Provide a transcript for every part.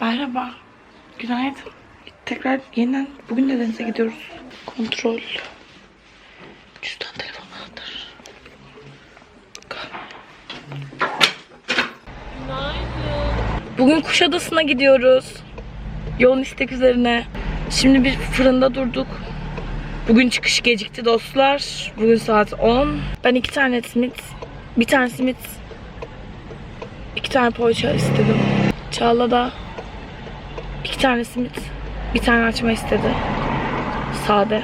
Merhaba. Günaydın. Tekrar yeniden bugün de denize gidiyoruz. Kontrol. Cüzdan telefon anahtar. Bugün Kuşadası'na gidiyoruz. Yoğun istek üzerine. Şimdi bir fırında durduk. Bugün çıkış gecikti dostlar. Bugün saat 10. Ben iki tane simit, bir tane simit, iki tane poğaça istedim. Çağla da iki tane simit, bir tane açma istedi. Sade.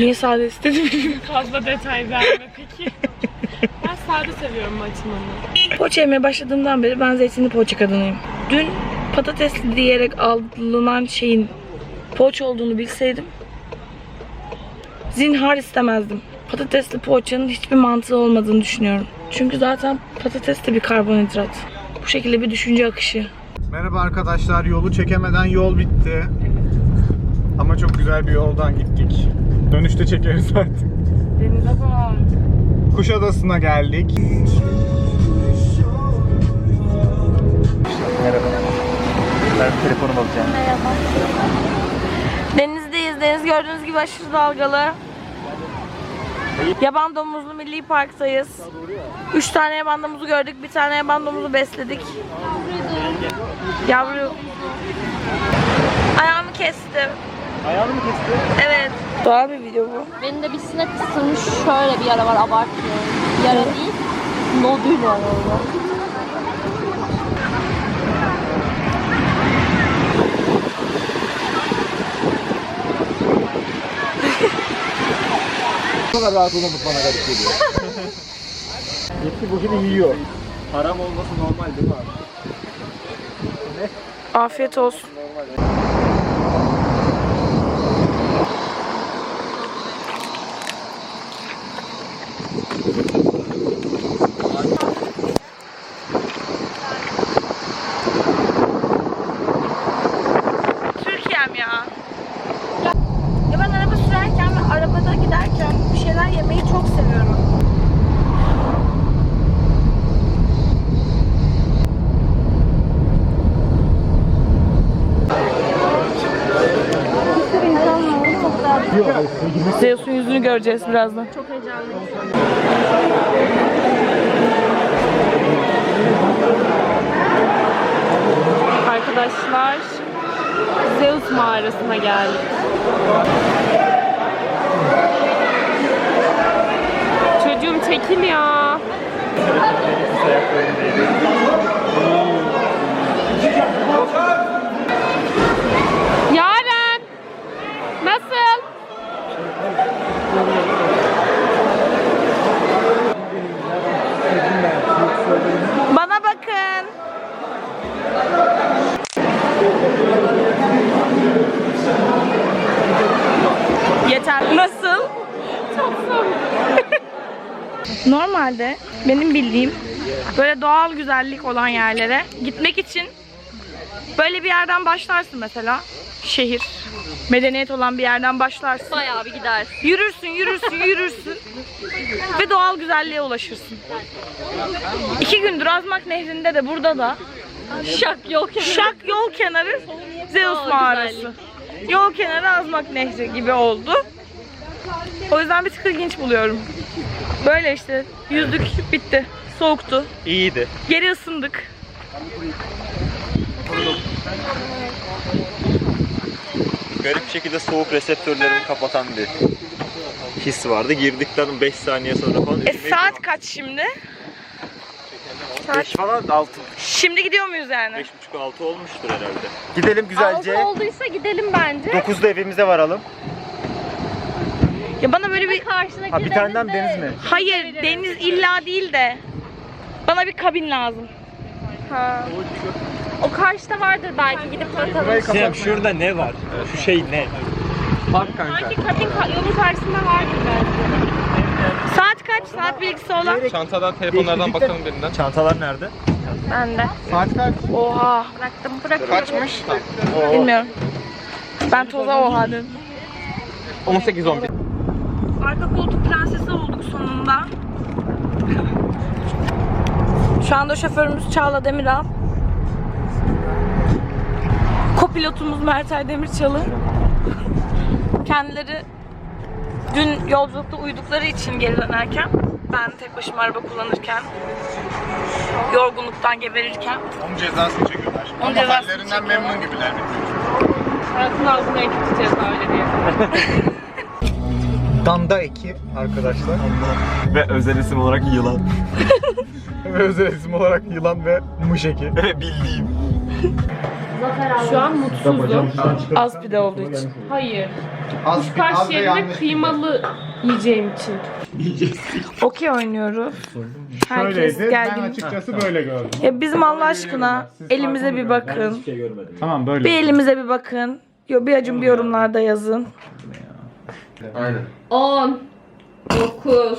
Niye sade istedim? Fazla detay verme peki. ben sade seviyorum açmanı. Poğaça yemeye başladığımdan beri ben zeytinli poğaça kadınıyım. Dün patatesli diyerek alınan şeyin poğaça olduğunu bilseydim zinhar istemezdim. Patatesli poğaçanın hiçbir mantığı olmadığını düşünüyorum. Çünkü zaten patates de bir karbonhidrat. Bu şekilde bir düşünce akışı. Merhaba arkadaşlar. Yolu çekemeden yol bitti. Ama çok güzel bir yoldan gittik. Dönüşte çekeriz artık. Denize bak. Kuşadası'na geldik. Merhaba. Ben telefonumu alacağım. Denizdeyiz. Deniz gördüğünüz gibi aşırı dalgalı. Yaban domuzlu milli parktayız. Üç tane yaban domuzu gördük. Bir tane yaban domuzu besledik. Yavru. Ayağımı kestim. Ayağını mı kesti? Evet. Doğal bir video bu. Benim de bir sinek ısırmış şöyle bir yara var abartmıyorum. Yara değil, nodül var orada. Kadar rahat olmamak bana garip geliyor. Yetki bugün yiyor. Haram olması normal değil mi abi? Afiyet olsun. Türkiye'm ya. Ya ben araba sürerken ve arabada giderken bir şeyler yemeyi çok seviyorum. Zeus'un yüzünü göreceğiz birazdan. Çok heyecanlıyım. Arkadaşlar Zeus mağarasına geldik. Çocuğum çekil ya. Yaren nasıl? Bana bakın. Yeter. Nasıl? Çok. Normalde benim bildiğim böyle doğal güzellik olan yerlere gitmek için böyle bir yerden başlarsın mesela. Şehir, medeniyet olan bir yerden başlarsın. Bayağı bir gider. Yürürsün, yürürsün, yürürsün ve doğal güzelliğe ulaşırsın. İki gündür Azmak Nehri'nde de burada da Şak yok ya. Şak yol kenarı Zeus mağarası. Yol kenarı Azmak Nehri gibi oldu. O yüzden bir tık ilginç buluyorum. Böyle işte yüzdük bitti. Soğuktu. İyiydi. Geri ısındık. Garip bir şekilde soğuk reseptörlerimi kapatan bir his vardı. Girdikten 5 saniye sonra falan E saat kaç şimdi? 5 falan 6 Şimdi gidiyor muyuz yani? 5.5 6 olmuştur herhalde. Gidelim güzelce. Altı olduysa gidelim bence. 9'da evimize varalım. Ya bana böyle bir Karşındaki Ha bir tane daha deniz mi? hayır deniz illa değil de bana bir kabin lazım. Ha. O karşıda vardır belki gidip bakalım. Sinem şurada ne var? Şu şey ne? Park kanka. Sanki kabin ka- yolun karşısında vardır belki. Saat kaç? Saat bilgisi olan. Çantadan telefonlardan bakalım birinden. Çantalar nerede? Ben de. Saat kaç? Oha. Bıraktım bıraktım. Kaçmış? Bilmiyorum. Ben toza oha dedim. 18-11. Arka koltuk prensesi olduk sonunda. Şu anda şoförümüz Çağla Demiral. Kopilotumuz Mert Aydemir Çalı. Kendileri dün yolculukta uyudukları için geri dönerken ben tek başıma araba kullanırken yorgunluktan geberirken Onun cezasını çekiyorlar. Onun Ama cezasını hallerinden çekiyorlar. memnun gibiler. Hayatın ağzına ekip ceza öyle diye. Danda eki arkadaşlar. Ve özel isim olarak yılan. Ve özel isim olarak yılan ve mış eki. Ve bildiğim. Şu an mutsuzum. az pide olduğu için. Hayır. Az, Kaş yerine kıymalı yiyeceğim için. Okey oynuyoruz. Herkes Şöyleydi. Ben gergin. açıkçası böyle gördüm. Ya bizim Allah aşkına elimize bir bakın. Tamam böyle. Bir elimize bir bakın. Yo, bir acım bir yorumlarda yazın. 10 9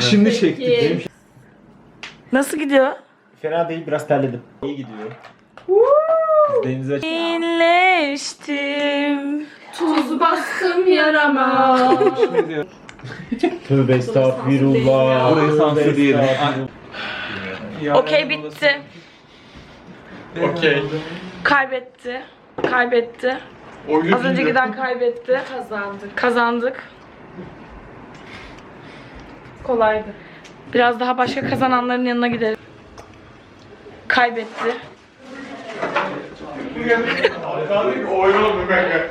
Şimdi çektik. Nasıl gidiyor? Fena değil biraz terledim. İyi gidiyor. Denize İnleştim. Tuz bastım yarama. Tövbe estağfirullah. Orayı sansür diyelim. Okey bitti. Okey. Kaybetti. Kaybetti. Oyunu Az önce giden kaybetti. Kazandık. Kazandık. Kolaydı. Biraz daha başka kazananların yanına gidelim. Kaybetti. Oyun oldu kanka.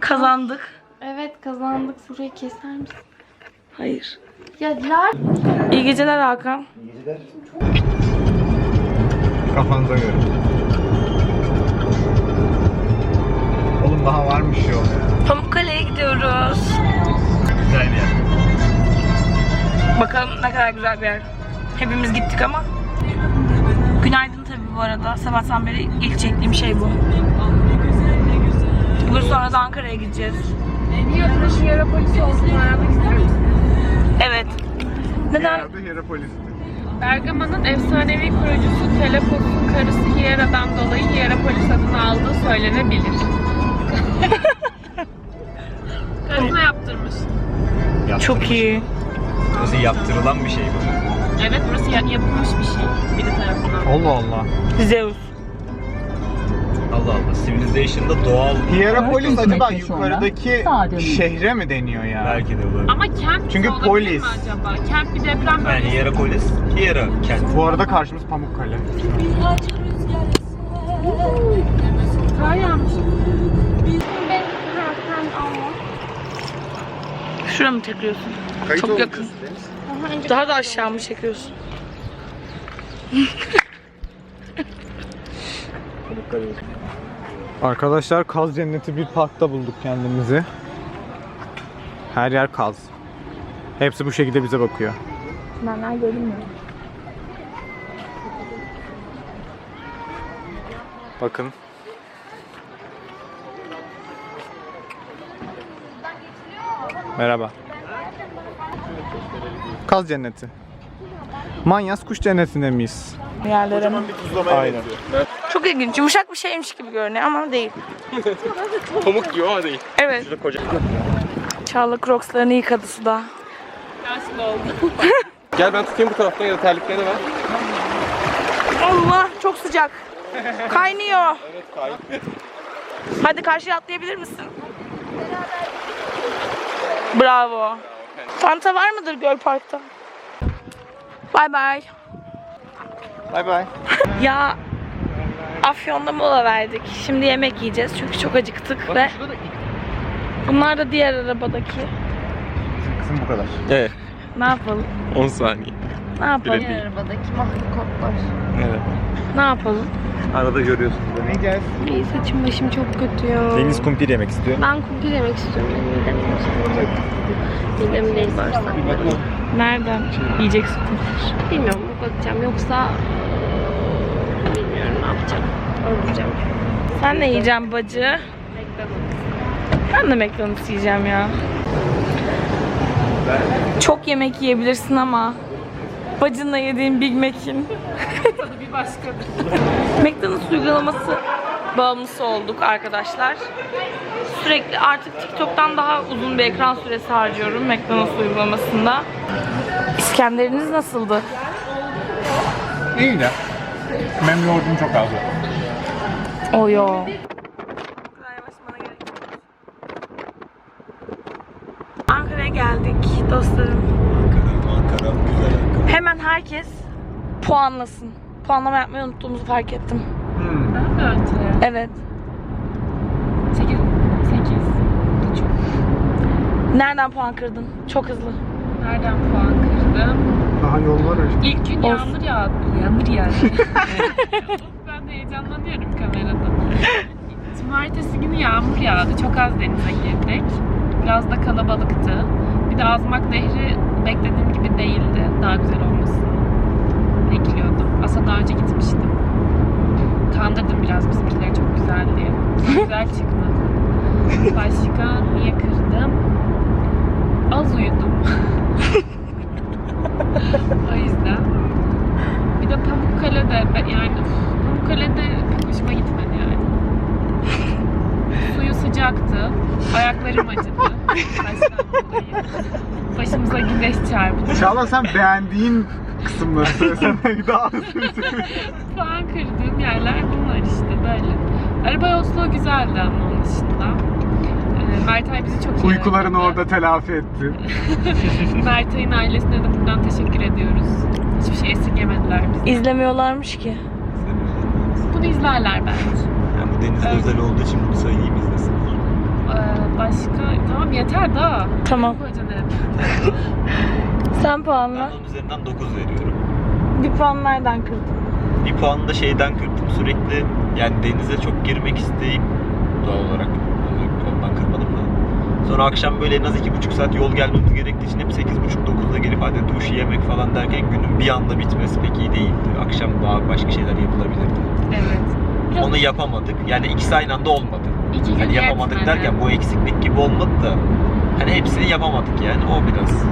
Kazandık. Evet kazandık. Burayı keser misin? Hayır. Ya Lar İyi geceler Hakan. Kafanıza göre. Oğlum daha varmış yol ya. Pamukkale'ye gidiyoruz. Güzel bir yer. Bakalım ne kadar güzel bir yer. Hepimiz gittik ama. Günaydın tabii bu arada. Sabahtan beri ilk çektiğim şey bu. Bugün sonra da Ankara'ya gideceğiz. Niye burası Hierapolis olsun öğrenmek ister misin? Evet. Neden? Bergama'nın efsanevi kurucusu Telepos'un karısı Hiera'dan dolayı Hierapolis adını aldığı söylenebilir. Karısına yaptırmış. Çok iyi. Burası yaptırılan bir şey bu. Evet burası ya- yapılmış bir şey biri tarafından. Allah Allah. Zeus. Allah Allah. Civilization'da doğal Hierapolis acaba metre sonra yukarıdaki sağa dönün. şehre mi deniyor ya? belki de olabilir. Ama kent Çünkü olabilir mi polis. acaba? Kent bir deprem Yani bölgesi. Hierapolis, Hiera kent. Bu arada karşımız Pamukkale. Kar yağmış. Şura mı çekiyorsun? Çok yakın. Daha da aşağı mı çekiyorsun? Arkadaşlar kaz cenneti bir parkta bulduk kendimizi. Her yer kaz. Hepsi bu şekilde bize bakıyor. Benler görünmüyor. Bakın. Merhaba. Kaz cenneti. Manyas kuş cennetinde miyiz? Yerlere mi? Aynen. Çok ilginç. Yumuşak bir şeymiş gibi görünüyor ama değil. Pamuk gibi ama değil. Evet. Koca. Çağla Crocs'larını yıkadı suda. Nasıl oldu? Gel ben tutayım bu taraftan ya da terliklerini ver. Allah çok sıcak. Kaynıyor. Hadi karşıya atlayabilir misin? Bravo. Fanta var mıdır Göl Park'ta? Bay bay. Bay bay. Ya Afyon'da mola verdik. Şimdi yemek yiyeceğiz çünkü çok acıktık ve bunlar da diğer arabadaki. Kısım bu kadar. Evet. Ne yapalım? 10 saniye. Ne yapalım? Değil. arabadaki mahlukatlar. Evet. Ne yapalım? Arada görüyorsunuz. Deneyeceğiz. İyi saçım başım çok kötü ya. Deniz kumpir yemek istiyor. Ben kumpir yemek istiyorum. Midem Midem değil bağırsaklarım. Nereden yiyeceksin kumpir? Bilmiyorum bakacağım. Yoksa bilmiyorum ne yapacağım. Öldüreceğim. Sen ne yiyeceksin bacı? McDonald's. Ben de McDonald's yiyeceğim ya. Çok yemek yiyebilirsin ama bacınla yediğin Big Mac'in Bir başkadır. McDonald's uygulaması bağımlısı olduk arkadaşlar. Sürekli artık TikTok'tan daha uzun bir ekran süresi harcıyorum McDonald's uygulamasında. İskenderiniz nasıldı? İyi de. Benim yoğurdum çok az. Oyo. Ankara'ya geldik dostlarım. Ankara, güzel Ankara. Hemen herkes puanlasın. Puanlama yapmayı unuttuğumuzu fark ettim. Hmm. Ben mi önce? Evet. 8. 8. Çok. Nereden puan kırdın? Çok hızlı. Nereden puan kırdım? Daha yol var ya. İlk gün Of. yağmur yağdı. Yağmur yağdı. ben de heyecanlanıyorum kamerada. Cumartesi günü yağmur yağdı. Çok az denize girdik. Biraz da kalabalıktı. Bir de Azmak Nehri beklediğim gibi değildi. Daha güzel olmasını bekliyordum. Aslında daha önce gitmiştim. Kandırdım biraz bizimkileri çok güzel diye. Güzel çıkmadı. Başka niye kırdım? Az uyudum. o yüzden. Bir de Pamukkale'de ben- yani Pamukkale'de pek hoşuma gitmedi yani. Suyu sıcaktı. Ayaklarım acıdı. Baştan dolayı. Başımıza güneş çarptı. Çağla sen beğendiğin kısımları söylesene daha Puan kırdığım yerler bunlar işte böyle. Araba yolculuğu güzeldi ama onun dışında. Ee, Mertay bizi çok iyi Uykularını orada telafi etti. Mertay'ın ailesine de buradan teşekkür ediyoruz. Hiçbir şey esirgemediler bizi. İzlemiyorlarmış ki. Bunu izlerler bence. Yani bu denizde Evet. özel olduğu için bunu söyleyeyim izlesinler. Ee, başka tamam yeter daha. Tamam. Koyacaksın hep. Sen Ben puanla. onun üzerinden 9 veriyorum. Bir puan nereden kırdın? Bir puanı da şeyden kırdım sürekli yani denize çok girmek isteyip doğal olarak ondan kırmadım da. Sonra akşam böyle en az iki buçuk saat yol gelmemiz gerektiği için hep 8.30-9'da gelip hadi duş yemek falan derken günün bir anda bitmesi pek iyi değildi. Akşam daha başka şeyler yapılabilirdi. Evet. Biraz Onu yapamadık. Yani ikisi aynı anda olmadı. iki gün Hani yapamadık yetmedi. derken bu eksiklik gibi olmadı da hani hepsini yapamadık yani o biraz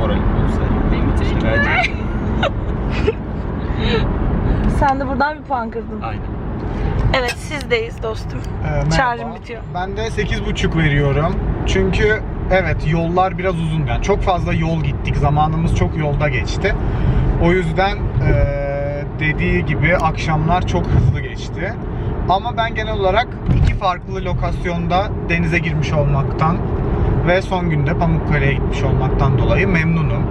moralim olsa. Benim İşte bence Sen de buradan bir puan kırdın. aynen. Evet sizdeyiz dostum. Ee. Şarjım bitiyor. Ben de 8.5 veriyorum. Çünkü evet yollar biraz uzun. Yani çok fazla yol gittik. Zamanımız çok yolda geçti. O yüzden eee, dediği gibi akşamlar çok hızlı geçti. Ama ben genel olarak iki farklı lokasyonda denize girmiş olmaktan ve son günde Pamukkale'ye gitmiş olmaktan dolayı memnunum.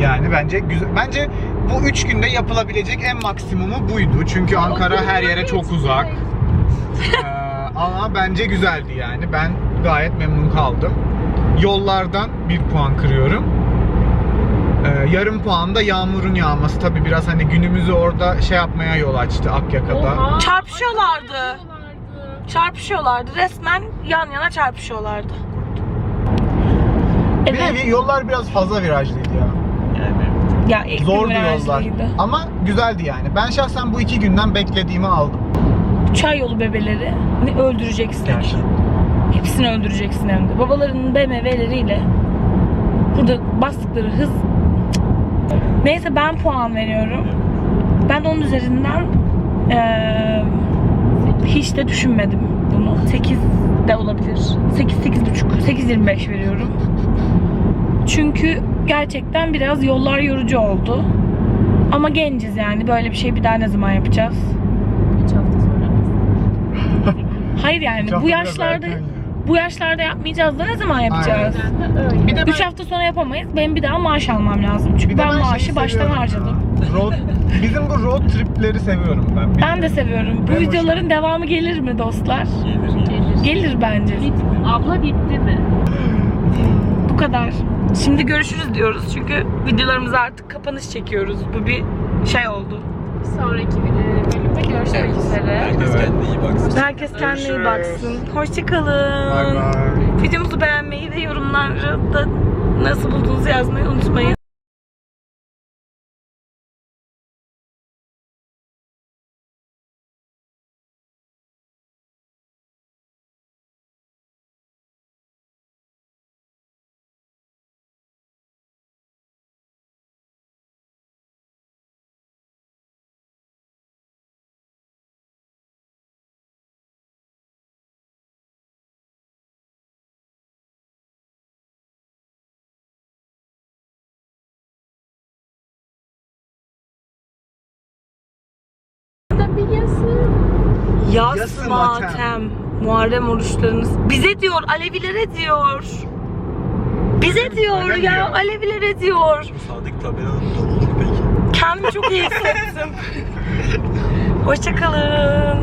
Yani bence güzel. Bence bu üç günde yapılabilecek en maksimumu buydu. Çünkü Ankara her yere çok uzak. Ee, ama bence güzeldi yani. Ben gayet memnun kaldım. Yollardan bir puan kırıyorum. Ee, yarım puan da yağmurun yağması. Tabi biraz hani günümüzü orada şey yapmaya yol açtı Akyaka'da. Oha, Çarpışıyorlardı. çarpışıyorlardı. Çarpışıyorlardı. Resmen yan yana çarpışıyorlardı. Bir Evet. de yollar biraz fazla virajlıydı ya. Zordu yollar. Ama güzeldi yani. Ben şahsen bu iki günden beklediğimi aldım. Çay yolu bebeleri ne öldüreceksin. Hepsini öldüreceksin hem de. Babalarının BMW'leriyle burada bastıkları hız Neyse ben puan veriyorum. Ben onun üzerinden eee, hiç de düşünmedim bunu. 8 de olabilir. 8 8,5 8.25 veriyorum. Çünkü gerçekten biraz yollar yorucu oldu. Ama genciz yani. Böyle bir şey bir daha ne zaman yapacağız? Üç hafta sonra. Hayır yani bu yaşlarda bu yaşlarda yapmayacağız da ne zaman yapacağız? Ben öyle. Bir de 3 hafta sonra yapamayız. Benim bir daha maaş almam lazım. Çünkü Bir de ben, şeyi maaşı baştan seviyorum harcadım. Road, bizim bu road tripleri seviyorum ben. Ben de seviyorum. Bu Ben videoların devamı gelir mi dostlar? gelir. Gelir. Gelir bence. Bit, abla bitti mi? Bu kadar. Şimdi görüşürüz diyoruz. Çünkü videolarımıza artık kapanış çekiyoruz. Bu bir şey oldu. Sonraki bölümde görüşmek üzere. Herkes kendine iyi baksın. Herkes kendine iyi baksın. Hoşçakalın. Videomuzu beğenmeyi ve yorumlarda nasıl bulduğunuzu yazmayı unutmayın. Yas, Yas-ı matem. matem. Muharrem oruçlarınız. Bize diyor, Alevilere diyor. Bize diyor mi ya, diyor? Alevilere diyor. Sadık tabelanın ne olur peki? Kendimi çok iyi hissettim. Hoşçakalın.